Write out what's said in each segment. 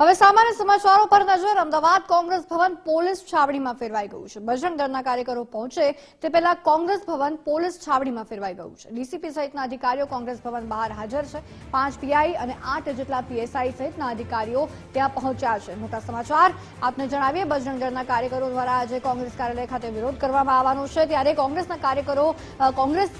હવે સામાન્ય સમાચારો પર નજર. અમદાવાદ કોંગ્રેસ ભવન પોલીસ છાવણીમાં ફેરવાઈ ગયું છે. બજરંગ દળના કાર્યકરો પહોંચે તે પહેલા કોંગ્રેસ ભવન પોલીસ છાવણીમાં ફેરવાઈ ગયું છે. ડીસીપી સહિતના અધિકારીઓ કોંગ્રેસ ભવન બહાર હાજર છે. પાંચ પીઆઈ અને આઠ જેટલા પીએસઆઈ સહિતના અધિકારીઓ ત્યાં પહોંચ્યા છે. મોટા સમાચાર આપને જણાવીએ, બજરંગ દળના કાર્યકરો દ્વારા આજે કોંગ્રેસ કાર્યાલય ખાતે વિરોધ કરવામાં આવવાનો છે. ત્યારે કોંગ્રેસના કાર્યકરો કોંગ્રેસ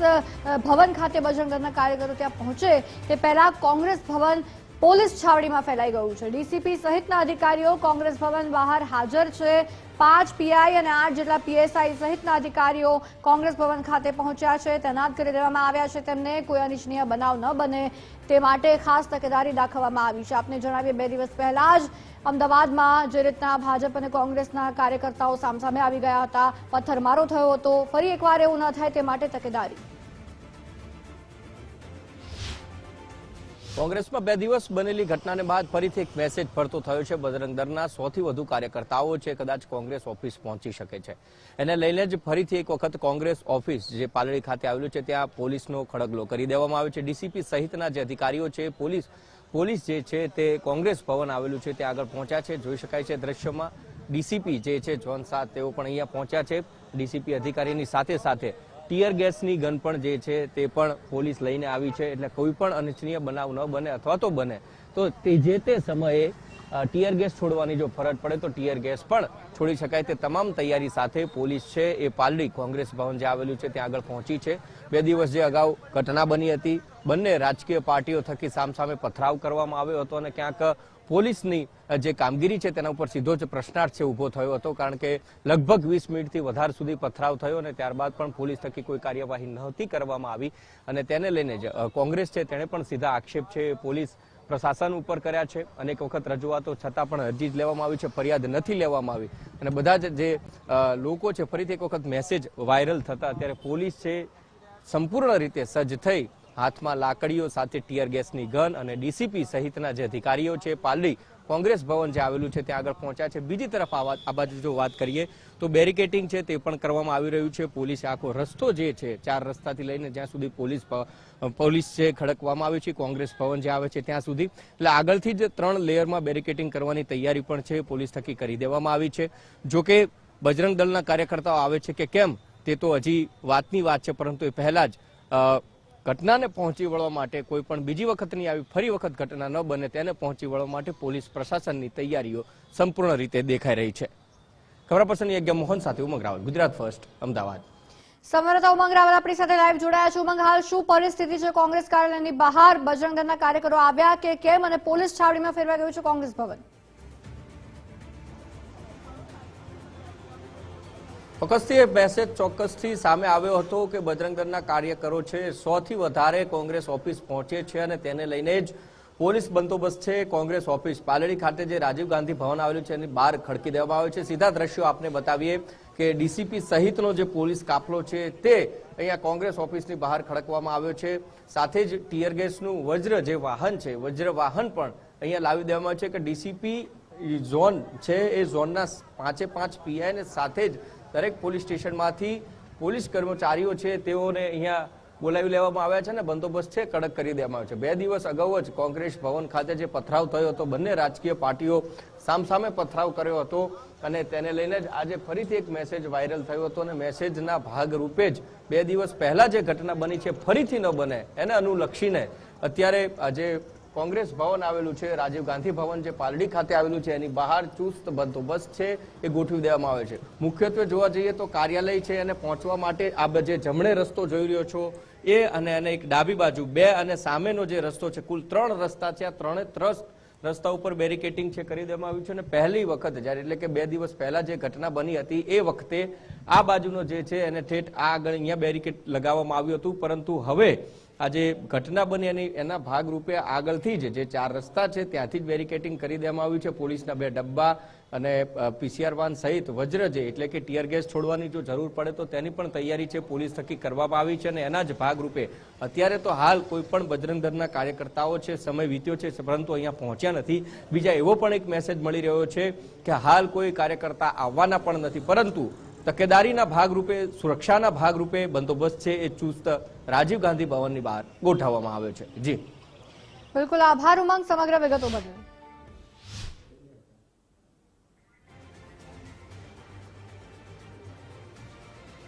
ભવન ખાતે બજરંગ દળના કાર્યકરો ત્યાં પહોંચે તે પહેલા કોંગ્રેસ ભવન પોલીસ છાવણીમાં ફેલાઈ ગયું છે. ડીસીપી સહિતના અધિકારીઓ કોંગ્રેસ ભવન બહાર હાજર છે. પાંચ પીઆઈ અને આઠ જેટલા પીએસઆઈ સહિતના અધિકારીઓ કોંગ્રેસ ભવન ખાતે પહોંચ્યા છે. તૈનાત કરી દેવામાં આવ્યા છે. તેમને કોઈ અનિચ્છનીય બનાવ ન બને તે માટે ખાસ તકેદારી દાખવવામાં આવી છે. આપને જણાવીએ, બે દિવસ પહેલા જ અમદાવાદમાં જે રીતના ભાજપ અને કોંગ્રેસના કાર્યકર્તાઓ સામસામે આવી ગયા હતા, પથ્થરમારો થયો હતો. ફરી એકવાર એવું ન થાય તે માટે તકેદારી. કોંગ્રેસમાં બે દિવસ બનેલી ઘટનાને બાદ ફરીથી એક મેસેજ ફરતો થયો છે. બજરંગ દળના સૌથી વધુ કાર્યકર્તાઓ છે, કદાચ કોંગ્રેસ ઓફિસ પહોંચી શકે છે. એને લઈને જ ફરીથી એક વખત કોંગ્રેસ ઓફિસ જે પાલડી ખાતે આવેલું છે, ત્યાં પોલીસનો ખડગલો કરી દેવામાં આવ્યો છે. ડીસીપી સહિતના જે અધિકારીઓ છે, પોલીસ પોલીસ જે છે તે કોંગ્રેસ ભવન આવેલું છે, ત્યાં આગળ પહોંચ્યા છે. જોઈ શકાય છે દ્રશ્યમાં ડીસીપી જે છે જોન સાત, તેઓ પણ અહીંયા પહોંચ્યા છે. ડીસીપી અધિકારીની સાથે સાથે ટીયર ગેસની ગન પણ જે છે તે પણ પોલીસ લઈને આવી છે, એટલે કોઈ પણ અનિચ્છનીય બનાવ ન બને અથવા તો બને. તો તે જે તે સમયે ટીયર ગેસ છોડવાની જો ફરજ પડે તો ટીયર ગેસ પણ છોડી શકાય. તે તમામ તૈયારી સાથે પોલીસ છે એ પાલડી કોંગ્રેસ ભવન જે આવેલું છે, ત્યાં આગળ પહોંચી છે. બે દિવસ જે અગાઉ ઘટના બની હતી. બંને રાજકીય પાર્ટીઓ થકી સામસામે પથરાવ કરવામાં આવ્યો હતો અને ક્યાંક પોલીસની જે કામગીરી છે તેના ઉપર સીધો જ પ્રશ્નાર્થ છે ઊભો થયો હતો, કારણ કે લગભગ વીસ મિનિટથી વધારે સુધી પથરાવ થયો અને ત્યારબાદ પણ પોલીસ થકી કોઈ કાર્યવાહી નહોતી કરવામાં આવી. અને તેને લઈને જ કોંગ્રેસ છે તેણે પણ સીધા આક્ષેપ છે પોલીસ પ્રશાસન ઉપર કર્યા છે. અનેક વખત રજૂઆતો છતાં પણ અરજી જ લેવામાં આવી છે, ફરિયાદ નથી લેવામાં આવી. અને બધા જ જે લોકો છે ફરીથી એક વખત મેસેજ વાયરલ થતા અત્યારે પોલીસ છે સંપૂર્ણ રીતે સજ્જ થઈ હાથમાં લાકડીઓ સાથે ટીયર ગેસની ગન અને ડીસીપી સહિતના જે અધિકારીઓ છે, પાલડી કોંગ્રેસ ભવન જે આવેલું છે, ત્યાં આગળ પહોંચ્યા છે. બીજી તરફ આ બાજુ જો વાત કરીએ, તો બેરિકેટિંગ છે તે પણ કરવામાં આવી રહ્યું છે. પોલીસે આખો રસ્તો જે છે, ચાર રસ્તાથી લઈને જ્યાં સુધી પોલીસ પોલીસ છે ખડકવામાં આવી છે, કોંગ્રેસ ભવન જે આવે છે, ત્યાં સુધી. એટલે આગળથી જ ત્રણ લેયરમાં બેરિકેટિંગ કરવાની તૈયારી પણ છે, પોલીસ થકી કરી દેવામાં આવી છે. જોકે બજરંગ દળના કાર્યકર્તાઓ આવે છે કે કેમ, તે તો હજી વાતની વાત છે, પરંતુ એ પહેલા જ ઘટનાને પહોંચી વળવા માટે કોઈ પણ બીજી વખતની આવી ફરી વખત ઘટના ન બને તેને પહોંચી વળવા માટે પોલીસ પ્રશાસનની તૈયારીઓ સંપૂર્ણ રીતે દેખાઈ રહી છે. ખબર પર્સન યજ્ઞ મોહન સાથે ઉમંગ રાવલ, ગુજરાત ફર્સ્ટ, અમદાવાદ. સમરતા ઉમંગ રાવલ આપણી સાથે લાઈવ જોડાયા છે. ઉમંગ, હાલ શું પરિસ્થિતિ છે? કોંગ્રેસ કાર્યાલયની બહાર બજરંગ દળના કાર્યકરો આવ્યા કે કેમ? અને પોલીસ છાવણીમાં ફેરવાઈ ગયું છે કોંગ્રેસ ભવન. ચોક્કસથી એ મેસેજ ચોક્કસથી સામે આવ્યો હતો કે બજરંગ દળના કાર્યકરો છે, સોથી વધારે કોંગ્રેસ ઓફિસ પહોંચે છે અને તેને લઈને જ પોલીસ બંદોબસ્ત છે. કોંગ્રેસ ઓફિસ પાલડી ખાતે જે રાજીવ ગાંધી ભવન આવેલું છે, એની બહાર ખડકી દેવામાં આવ્યું છે. સીધા દ્રશ્યો આપને બતાવીએ કે ડીસીપી સહિતનો જે પોલીસ કાફલો છે, તે અહીંયા કોંગ્રેસ ઓફિસની બહાર ખડકવામાં આવ્યો છે. સાથે જ ટીયર ગેસનું વજ્ર જે વાહન છે, વજ્ર વાહન પણ અહીંયા લાવી દેવામાં આવ્યું છે કે ડીસીપી ઝોન છે, એ ઝોનના પાંચે પાંચ પીઆઈને સાથે જ દરેક પોલીસ સ્ટેશનમાંથી પોલીસ કર્મચારીઓ છે, તેઓને અહીંયા બોલાવી લેવામાં આવ્યા છે અને બંદોબસ્ત છે, કડક કરી દેવામાં આવ્યો છે. બે દિવસ અગાઉ જ કોંગ્રેસ ભવન ખાતે જે પથરાવ થયો હતો, બંને રાજકીય પાર્ટીઓ સામસામે પથરાવ કર્યો હતો અને તેને લઈને જ આજે ફરીથી એક મેસેજ વાયરલ થયો હતો અને મેસેજના ભાગરૂપે જ બે દિવસ પહેલા જે ઘટના બની છે, ફરીથી ન બને. એને અનુલક્ષીને અત્યારે આજે કોંગ્રેસ ભવન આવેલું છે, રાજીવ ગાંધી ભવન જે પાલડી ખાતે આવેલું છે, એની બહાર ચુસ્ત બંદોબસ્ત છે, એ ગોઠવી દેવામાં આવે છે. મુખ્યત્વે જોવા જઈએ તો કાર્યાલય છે એને પહોંચવા માટે આ જે જમણે રસ્તો જોઈ રહ્યો છો, એ અને અને એક ડાબી બાજુ, બે અને સામેનો જે રસ્તો છે, કુલ ત્રણ રસ્તા છે, આ ત્રણે ત્રસ્ત રસ્તા ઉપર બેરિકેટિંગ છે, કરી દેવામાં આવ્યું છે અને પહેલી વખત જ્યારે, એટલે કે બે દિવસ પહેલા જે ઘટના બની હતી, એ વખતે આ બાજુનો જે છે, એને ઠેઠ આ આગળ અહીંયા બેરિકેટ લગાવવામાં આવ્યું હતું, પરંતુ હવે આ જે ઘટના બની એની, એના ભાગરૂપે આગળથી જ, જે ચાર રસ્તા છે, ત્યાંથી જ બેરિકેટિંગ કરી દેવામાં આવ્યું છે. પોલીસના બે ડબ્બા અને પીસીઆર વાન સહિત વજ્ર જે, એટલે કે ટીયર ગેસ છોડવાની જો જરૂર પડે તો તેની પણ તૈયારી છે પોલીસ થકી કરવામાં આવી છે અને એના જ ભાગરૂપે અત્યારે તો હાલ કોઈ પણ બજરંગ દળના કાર્યકર્તાઓ છે, સમય વીત્યો છે, પરંતુ અહીંયા પહોંચ્યા નથી. બીજા એવો પણ એક મેસેજ મળી રહ્યો છે કે હાલ કોઈ કાર્યકર્તા આવવાના પણ નથી, પરંતુ તકેદારીના ભાગરૂપે, સુરક્ષાના ભાગરૂપે બંદોબસ્ત છે એ ચુસ્ત રાજીવ ગાંધી ભવનની બહાર ગોઠવવામાં આવ્યો છે. જી. બિલકુલ આભાર ઉમંગ, સમગ્ર વિગતો બદલ.